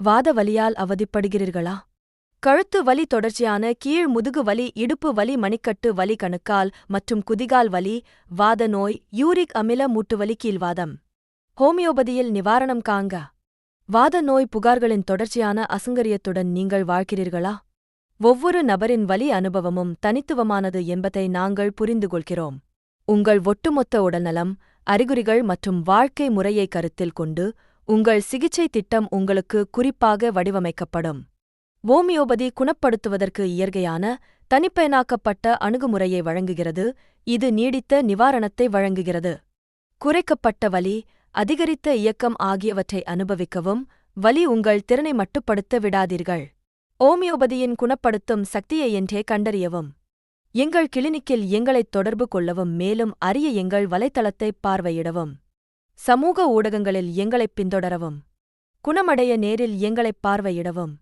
வாத வலியால் அவதிப்படுகிறீர்களா? கழுத்து வலி தொடர்ச்சியான கீழ் முதுகு வலி இடுப்பு வலி மணிக்கட்டு வலி கணுக்கால் மற்றும் குதிகால் வலி வாத நோய் யூரிக் அமில மூட்டுவலி கீழ்வாதம். ஹோமியோபதியில் நிவாரணம் காங்க. வாத நோய் புகார்களின் தொடர்ச்சியான அசங்கரியத்துடன் நீங்கள் வாழ்கிறீர்களா? ஒவ்வொரு நபரின் வலி அனுபவமும் தனித்துவமானது என்பதை நாங்கள் புரிந்துகொள்கிறோம். உங்கள் ஒட்டுமொத்த உடல்நலம் அறிகுறிகள் மற்றும் வாழ்க்கை முறையை கருத்தில் கொண்டு உங்கள் சிகிச்சை திட்டம் உங்களுக்கு குறிப்பாக வடிவமைக்கப்படும். ஓமியோபதி குணப்படுத்துவதற்கு இயற்கையான தனிப்பயனாக்கப்பட்ட அணுகுமுறையை வழங்குகிறது. இது நீடித்த நிவாரணத்தை வழங்குகிறது. குறைக்கப்பட்ட வலி அதிகரித்த இயக்கம் ஆகியவற்றை அனுபவிக்கவும் வலி உங்கள் திறனை மட்டுப்படுத்த விடாதீர்கள். ஓமியோபதியின் குணப்படுத்தும் சக்தியை என்றே கண்டறியவும். எங்கள் கிளினிக்கில் எங்களைத் தொடர்பு கொள்ளவும் மேலும் அறிய எங்கள் வலைத்தளத்தை பார்வையிடவும். சமூக ஊடகங்களில் எங்களைப் பின்தொடரவும் குணமடைய நேரில் எங்களைப் பார்வையிடவும்.